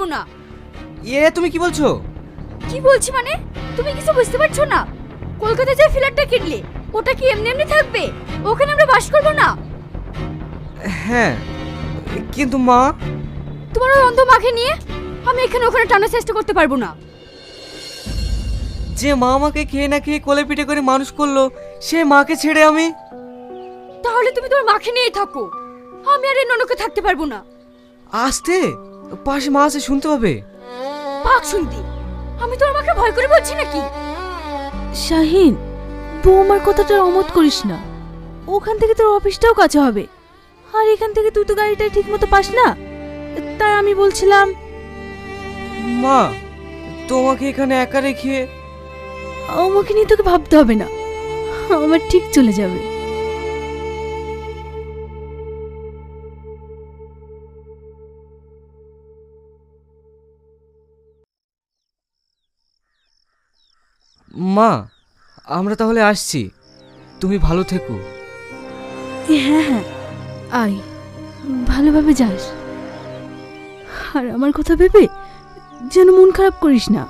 পারব না। এ তুমি কি বলছো? কি বলছি মানে? তুমি কিছু বুঝতে পারছ না? কলকাতা যে ফ্ল্যাটটা কিনলে ওটা কি এমনি এমনি থাকবে? ওখানে আমরা বাস করব না? হ্যাঁ কিন্তু মা? তোমার ওই অন্ধ মাকে নিয়ে আমি এখানে ওখানে টানার চেষ্টা করতে পারব না। যে মা আমাকে খেয়ে না খেয়ে কোলে পিঠে করে মানুষ করল সে মাকে ছেড়ে আমি? তাহলে তুমি তোমার মাকে নিয়েই থাকো। আমি আর এই ননকে থাকতে পারব না। আসতে? পাশে মা আছে শুনতে পাবে। পাক শুনতে। আমি তোমার মাকে ভয় করে বলছি নাকি? শাহিন বৌমার কথাটা অমত করিস না। ওখান থেকে তোর অফিসটাও কাছে হবে। আর এখান থেকে তুই তো গাড়িটা ঠিক মতো পাস না। তাই আমি বলছিলাম মা তোমাকে এখানে একা রেখে আমাকে নিয়ে তোকে ভাবতে হবে না। আমার ঠিক চলে যাবে। মা, আমরা তাহলে আসছি। তুমি ভালো থেকো। হ্যাঁ হ্যাঁ। আই ভালোভাবে যাস। আর আমার কথা ভেবে যেন মন খারাপ করিস না।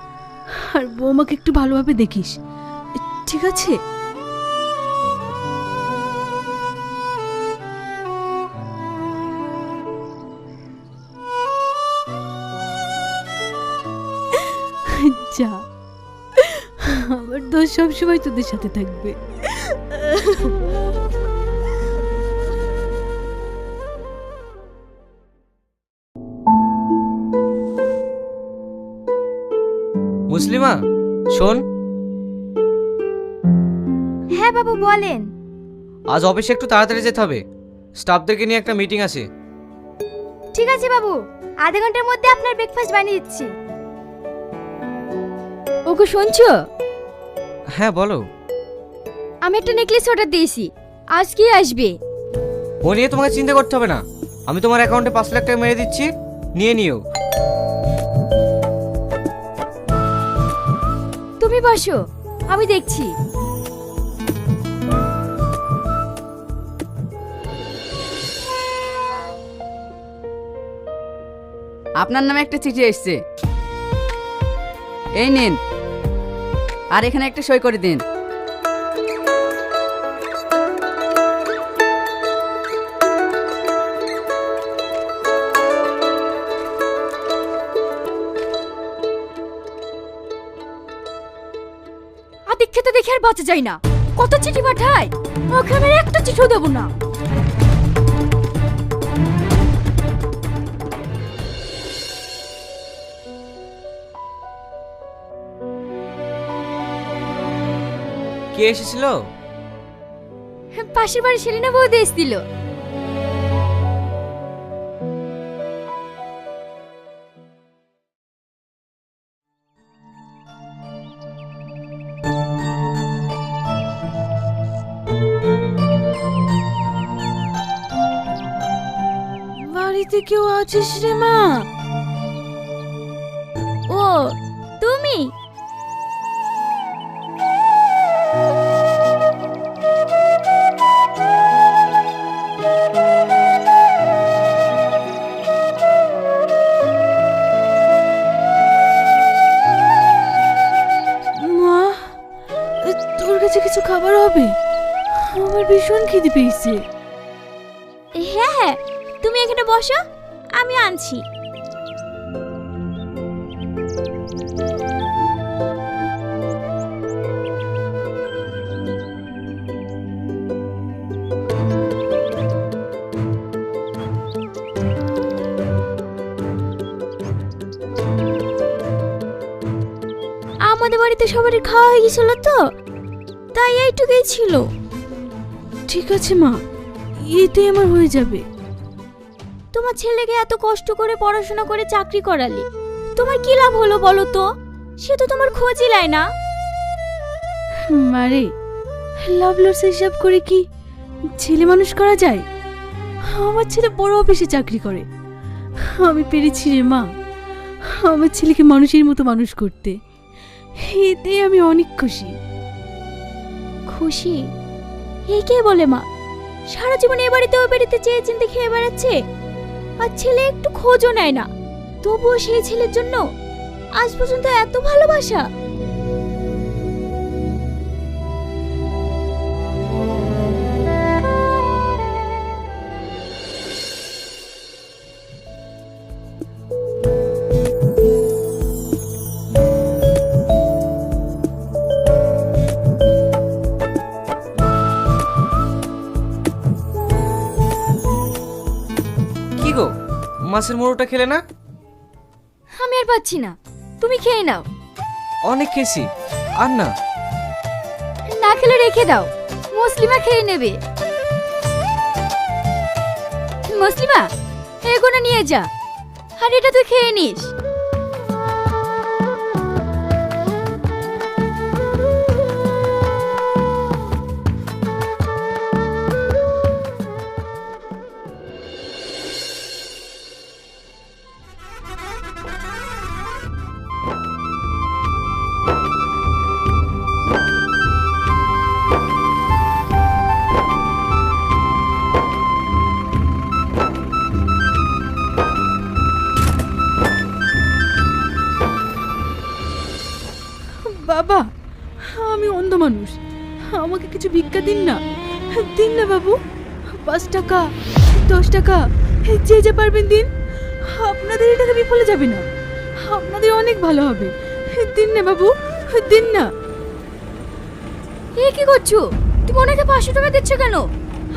আর বৌমাকে একটু ভালোভাবে দেখিস। ঠিক আছে? দোষ সবসময় তোদের সাথে থাকবে। মুসলিমা শোন। হ্যাঁ বাবু বলেন। আজ অফিসে একটু তাড়াতাড়ি যেতে হবে। স্টাফদেরকে নিয়ে একটা মিটিং আছে। ঠিক আছে বাবু আধা ঘণ্টার মধ্যে আপনার ব্রেকফাস্ট বানিয়ে দিচ্ছি। ওকে শুনছো? হ্যাঁ বলো। আমি একটা নেকলেস অর্ডার দিয়েছি। আজ কি আসবে। ও নিয়ে তোমাকে চিন্তা করতে হবে না। আমি তোমার অ্যাকাউন্টে পাঁচ লাখ টাকা মেরে দিচ্ছি। নিয়ে নিও। তুমি বসো আমি দেখছি। আপনার নামে একটা চিঠি এসছে। এই নিন। আর এখানে একটা সই করে দিন। আদিক্ষেতে দেখে আর বাঁচা যায় না। কত চিঠি পাঠায়? ওকে আমি একটা চিঠিও দেবো না। কে এসেছিল? পাশের বাড়ি সেলিনা বৌদি এসেছিল। বাড়িতে কেউ আছিস রে মা? পেয়েছে হ্যাঁ হ্যাঁ তুমি এখানে বসো, আমি আনছি। আমাদের বাড়িতে সবারই খাওয়া হয়ে গেছিল তো, তাই এইটুকুই ছিল। ঠিক আছে মা। এতে আমার হয়ে যাবে। তোমার ছেলেকে এত কষ্ট করে পড়াশোনা করে চাকরি করালে তোমার কি লাভ হলো বলো তো? সে তো তোমার খোঁজই নেয় না। মারে লাভ লস হিসাব করে কি ছেলে মানুষ করা যায়? আমার ছেলে বড় অফিসে চাকরি করে। আমি পেরেছি রে মা। আমার ছেলেকে মানুষের মতো মানুষ করতে। এতে আমি অনেক খুশি। খুশি? এ কে বলে মা? সারা জীবন এ বাড়িতে ও বাড়িতে চেয়ে চিনতে খেয়ে বেড়াচ্ছে, আর ছেলে একটু খোঁজও নেয় না। তবুও সেই ছেলের জন্য আজ পর্যন্ত এত ভালোবাসা। মাছের মোড়োটা খেলে না? আমি আর পাচ্ছি না। তুমি খেয়ে নাও। অনেক খেয়েছি। আর না? না খেলে রেখে দাও। মুসলিমা খেয়ে নেবে। মুসলিমা এগুলো নিয়ে যা। আর এটা তুই খেয়ে নিস। ভিক্ষা দিন না। দিন না বাবু। পাঁচ টাকা দশ টাকা যে যে পারবেন দিন। আপনাদের এই টাকা বিফলে যাবে না। আপনাদের অনেক ভালো হবে। দিন না বাবু দিন না। এ কি করছ? তুমি ওনাকে পাঁচশো টাকা দিচ্ছ কেন?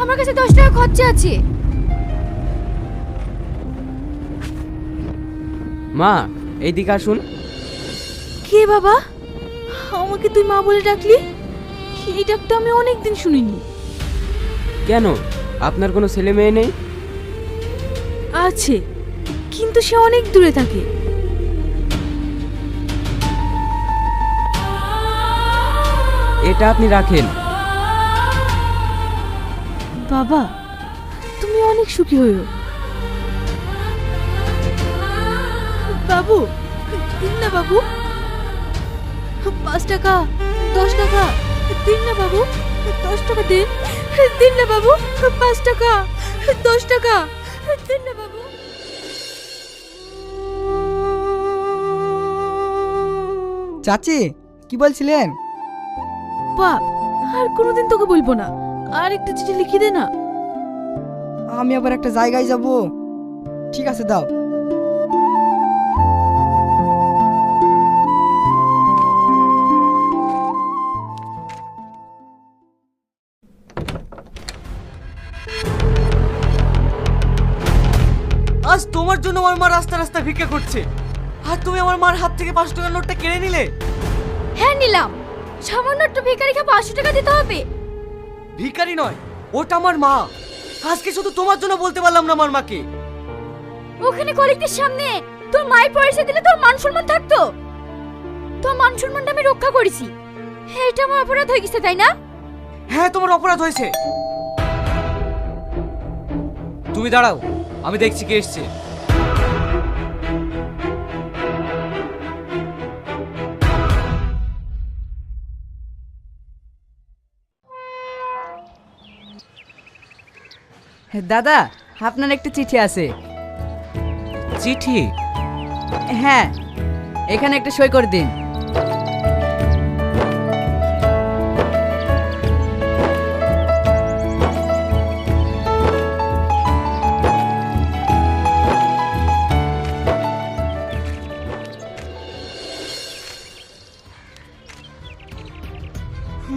আমার কাছে দশ টাকা খরচা আছে। মা এইদিকে আসুন। কে বাবা? আমাকে তুই মা বলে ডাকলি? এই ডাকটা আমি অনেক দিন শুনিনি। কেন? আপনার কোনো ছেলে মেয়ে নেই? আছে কিন্তু সে অনেক দূরে থাকে। এটা আপনি রাখেন। বাবা তুমি অনেক সুখী হইও বাবু না বাবু? পাঁচ টাকা দশ টাকা। দিন না বাবু দশ টাকা দিন। দিন না বাবু পাঁচ টাকা। দশ টাকা। দিন না বাবু চাচি কি বলছিলেন? বাপ আর কোনোদিন তোকে বলব না। আর একটা চিঠি লিখে দে না। আমি আবার একটা জায়গায় যাব। ঠিক আছে দাও। জন্য আমার মা রাস্তা রাস্তা ভিক্ষা করছে। আর তুমি আমার মার হাত থেকে পাঁচশো টাকার নোটটা কেড়ে নিলে? হ্যাঁ নিলাম। সামান্য একটু ভিখারিকে পাঁচশো টাকা দিতে হবে। ভিখারি নয় ওটা আমার মা। আজকে শুধু তোমার জন্য বলতে পারলাম না আমার মাকে। ওখানে কলিগদের সামনে তোর মায়ের পয়সা দিলে তোর মান সম্মান থাকতো। তোর মান সম্মানটা আমি রক্ষা করেছি। হ্যাঁ এটা আমার অপরাধ হয়ে গেছে তাই না? হ্যাঁ তোমার অপরাধ হয়েছে। তুমি দাঁড়াও আমি দেখছি কে এসছে। দাদা আপনার একটা চিঠি আছে। চিঠি? হ্যাঁ এখানে একটা সই করে দিন।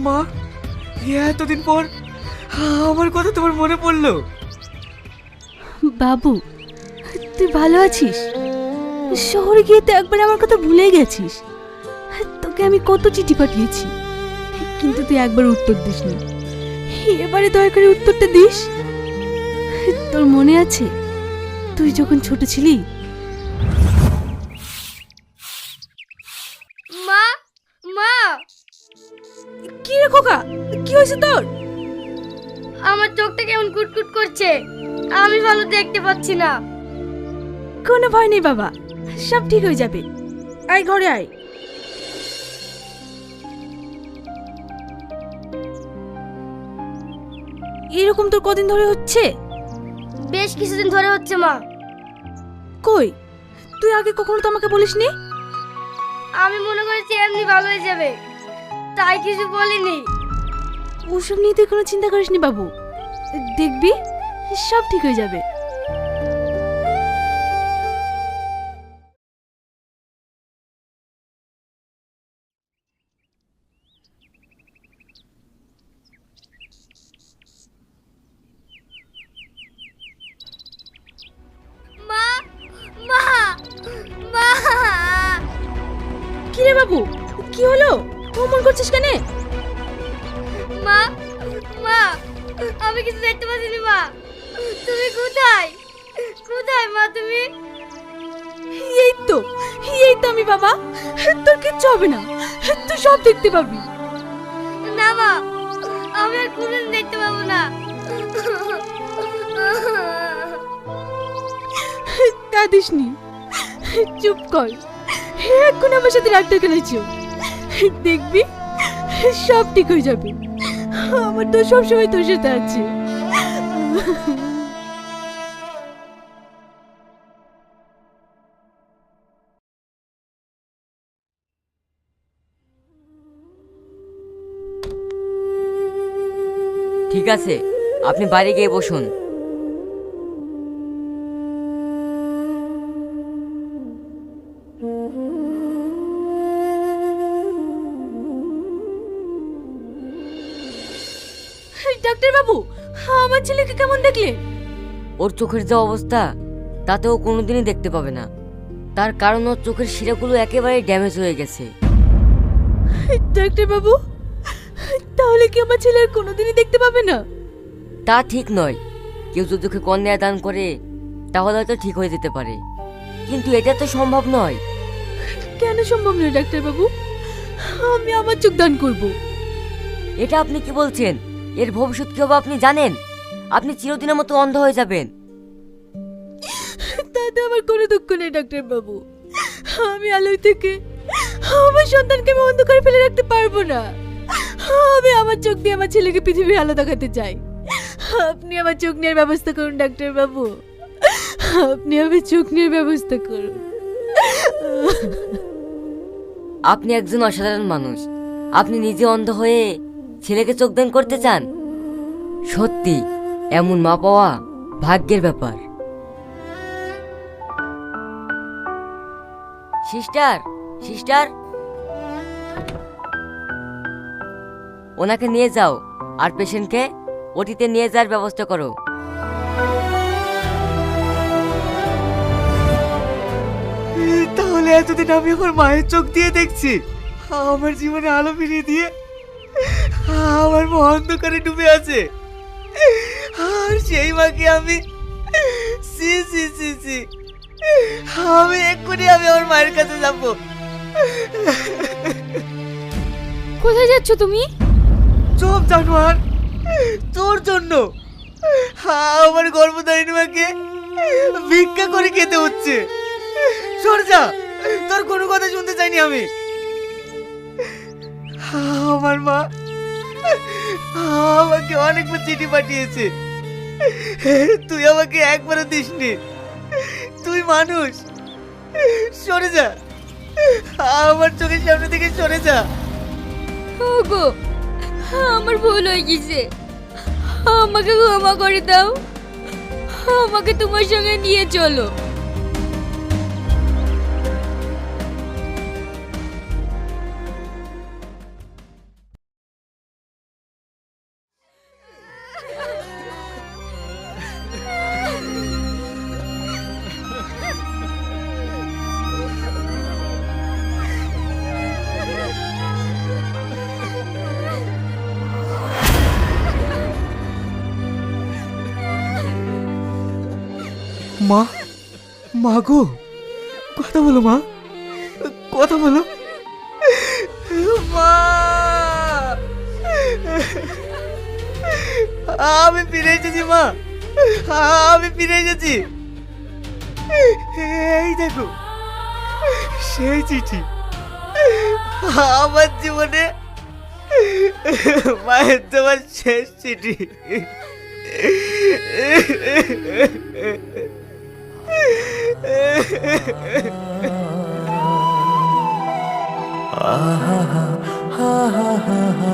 মা এতদিন পর আমার কথা তোমার মনে পড়ল। বাবু তুই ভালো আছিস? শহরে গিয়ে তো একবার আমার কথা ভুলে গেছিস। তোকে আমি কত চিঠি পাঠিয়েছি কিন্তু তুই একবার উত্তর দিস দিসনি। এবারে দয়া করে উত্তরটা দিস। তোর মনে আছে তুই যখন ছোট ছিলি? মা মা! কি রে খোকা? কি হয়েছে তোর? আমার চোখটা কেমন কুটকুট করছে? আমি ভালো দেখতে পাচ্ছি না। কোনো ভয় নেই বাবা সব ঠিক হয়ে যাবে। আয় ঘরে আয়। এরকম তোর কদিন ধরে হচ্ছে? বেশ কিছুদিন ধরে হচ্ছে মা। কই? তুই আগে কখনো তো আমাকে বলিসনি? আমি মনে করেছি এমনি ভালো হয়ে যাবে। তাই কিছু বলিনি। ওসব নিয়ে তুই কোনো চিন্তা করিসনি বাবু। দেখবি? সব ঠিক হয়ে যাবে। মা মা মা। কি রে বাবু কি হলো? অমন করছিস কেন? মা মা আমি কিছু দেখতে পাচ্ছি মা। তুমি কোথায়? কোথায় মা তুমি? এই তো এই তো আমি বাবা। তোর কিচ্ছু হবে না। তুই সব দেখতে পাবি। না মা আমি আর কোনদিন দেখতে পাবো না। কাঁদিসনি। চুপ কর। এখন আমার সাথে ডাক্তার খেলেছ দেখবি সব ঠিক হয়ে যাবে। আমার তো সবসময় তোর সাথে আছে। ঠিক আছে আপনি বাড়ি গিয়ে বসুন। ডাক্তার বাবু আমার ছেলেকে কেমন দেখলে ওর চোখের যা অবস্থা তাতে ও কোনোদিনই দেখতে পাবে না। তার কারণ ওর চোখের শিরাগুলো একেবারে ড্যামেজ হয়ে গেছে। ডাক্তার বাবু তাহলে কি আমার ছেলে আর কোনোদিনই দেখতে পাবে না? তা ঠিক নয়। কেউ যদি ওকে কন্যা দান করে তাহলে হয়তো ঠিক হয়ে যেতে পারে। কিন্তু এটা তো সম্ভব নয়। কেন সম্ভব নয় ডাক্তার বাবু আমি আমার চোখ দান করব। এটা আপনি কি বলছেন? এর ভবিষ্যৎ কি হবে আপনি জানেন? আপনি চিরদিনের মতো অন্ধ হয়ে যাবেন। তাতে আমার কোনো দুঃখ নেই ডাক্তার বাবু আমি আলোয় থেকে আমার সন্তানকে আমি অন্ধকারে ফেলে রাখতে পারব না। আমি আমার চোখ দিয়ে আমার ছেলেকে পৃথিবীর আলো দেখাতে চাই? আপনি আমার চোখ নেওয়ার ব্যবস্থা করুন, ডাক্তার বাবু। আপনি আমার চোখ নেওয়ার ব্যবস্থা করুন। আপনি একজন অসাধারণ মানুষ। আপনি নিজে অন্ধ হয়ে ছেলেকে চোখদান করতে চান? সত্যি, এমন মা পাওয়া ভাগ্যের ব্যাপার। Sister sister. ওনাকে নিয়ে যাও আর পেশেন্টকে ওটিতে নিয়ে যাওয়ার ব্যবস্থা করো। তাহলে এতদিন আমি আমার মায়ের চোখ দিয়ে দেখছি। আমার জীবনে আলো ফিরিয়ে দিয়ে আমার মা অন্ধকারে ডুবে আছে। আর সেই মাকে আমি সি সি সি সি আমি এক্ষুনি আমি আমার মায়ের কাছে যাব। কোথায় যাচ্ছ তুমি? চুপ, জানোয়ার। তোর জন্য। আমার গর্ভধারিণী মাকে ভিক্ষা করে খেতে হচ্ছে। সর যা। তোর কোনো কথা শুনতে চাইনি আমি। আমার মা। আমাকে অনেকবার চিঠি পাঠিয়েছে। তুই আমাকে একবারও দিসনি। তুই মানুষ। সরে যা। আমার চোখের সামনে থেকে সরে যা। ওগো আমার ভুল হয়ে গেছে। আমাকে ক্ষমা করে দাও। আমাকে তোমার সঙ্গে নিয়ে চলো। মা মা গো, কথা বলো মা, কথা বলো। মা! আমি ফিরে এসেছি, মা। আমি ফিরে এসেছি। এই দেখো, সেই চিঠি। আমার জীবনে মায়ের তোমার শেষ চিঠি। আহা হা হা হা